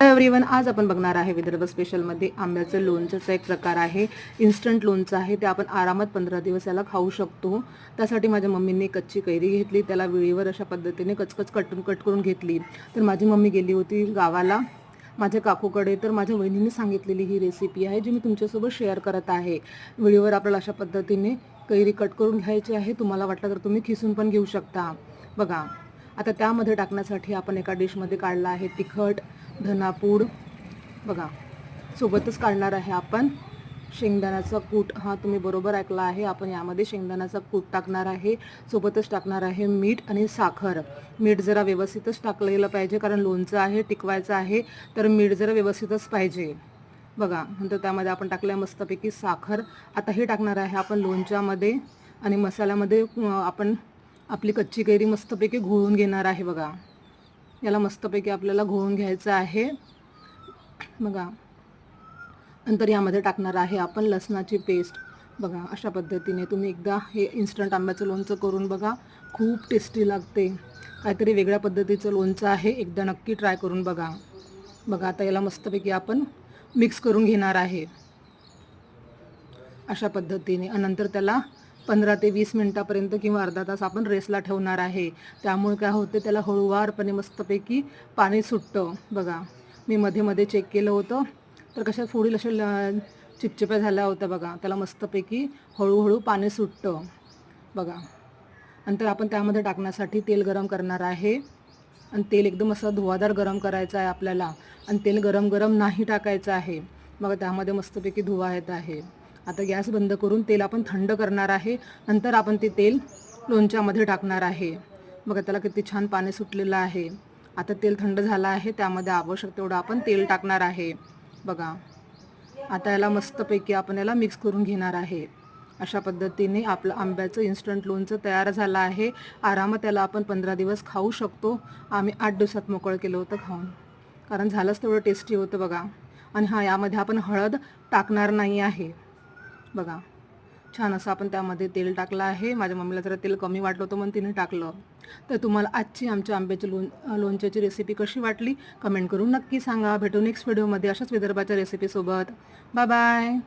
Everyone आज आपण बघणार आहे विदर्भ स्पेशलमध्ये आंब्याचं लोणचंचा एक प्रकार आहे. इन्स्टंट लोणचं आहे. ते आपण आरामात पंधरा दिवस याला खाऊ शकतो. त्यासाठी माझ्या मम्मीने कच्ची कैरी घेतली. त्याला वेळेवर अशा पद्धतीने कचकच कटून कट करून घेतली. तर माझी मम्मी गेली होती गावाला. माझ्या काकूकडे. तर माझ्या वहिनीने सांगितलेली ही रेसिपी आहे जी मी तुमच्यासोबत शेअर करत आहे. व्हिडिओवर आपल्याला अशा पद्धतीने कैरी कट करून घ्यायची आहे. तुम्हाला वाटलं तर तुम्ही खिसून पण घेऊ शकता. बघा. आता त्यामध्ये टाकण्यासाठी आपण एका डिशमध्ये काढला आहे तिखट धनापूड. बघा सोबतच काढणार आहे आपण. शेंगदाण्याचा कूट हा तुम्ही बरोबर ऐकला आहे. आपण यामध्ये शेंगदाण्याचा कूट टाकणार आहे. सोबतच टाकणार आहे मीठ आणि साखर. मीठ जरा व्यवस्थितच टाकलेलं पाहिजे कारण लोणचं आहे टिकवायचं आहे तर मीठ जरा व्यवस्थितच पाहिजे. बघा नंतर त्यामध्ये आपण टाकलं मस्तपैकी साखर. आता हे टाकणार आहे आपण लोणच्यामध्ये आणि मसाल्यामध्ये आपण आपली कच्ची कैरी मस्तपैकी घोळून घेणार आहे बघा. याला मस्तपैकी आपल्याला घोळून घ्यायचं आहे. बघा. नंतर यामध्ये टाकणार आहे आपण लसणाची पेस्ट बघा अशा पद्धतीने तुम्ही एकदा हे इन्स्टंट आंब्याचं लोणचं करून बघा. खूप टेस्टी लागते. काहीतरी वेगळ्या पद्धतीचं लोणचं आहे. एकदा नक्की ट्राय करून बघा. बघा आता याला मस्तपैकी आपण मिक्स करून घेणार आहे. अशा पद्धतीने. नंतर त्याला पंधरा ते वीस मिनटापर्यंत किंवा अर्धा तास आपण रेसला ठेवणार आहे. त्यामुळे काय होते त्याला हळूवारपणे मस्तपैकी पाणी सुटतं. बघा मी मध्ये मध्ये चेक केलं होतं. तर कशा पुढील अशा ल- चिपचिप्या झाल्या होत्या बघा. त्याला मस्तपैकी हळूहळू पाणी सुटतं. बघा. नंतर आपण त्यामध्ये टाकण्यासाठी तेल गरम करणार आहे. आणि तेल एकदम असं धुवादार गरम करायचं आहे आपल्याला. आणि तेल गरम गरम नाही टाकायचं आहे. बघा त्यामध्ये मस्तपैकी धुवा येत आहे. आता गॅस बंद करून तेल आपण थंड करणार आहे. नंतर आपण ते तेल लोणच्यामध्ये टाकणार आहे. बघा त्याला किती छान पाणी सुटलेलं आहे. आता तेल थंड झालं आहे त्यामध्ये आवश्यक तेवढं आपण तेल टाकणार आहे. बघा आता याला मस्तपैकी आपण याला मिक्स करून घेणार आहे. अशा पद्धतीने आपलं आंब्याचं इन्स्टंट लोणचं तयार झालं आहे. आरामात त्याला आपण पंधरा दिवस खाऊ शकतो. आम्ही आठ दिवसात मोकळं केलं होतं खाऊन. कारण झालंच तेवढं टेस्टी होतं बघा. आणि हां यामध्ये आपण हळद टाकणार नाही आहे. बघा. छान असं आपण त्यामध्ये तेल टाकलं आहे. माझ्या मम्मीला जरा तेल कमी वाटलं होतं म्हणून तिने टाकलं. तर तुम्हाला आजची आमच्या आंब्याची लोण लोणच्याची रेसिपी कशी वाटली? कमेंट करून नक्की सांगा. भेटू नेक्स्ट व्हिडिओमध्ये अशाच विदर्भाच्या रेसिपीसोबत बाय बाय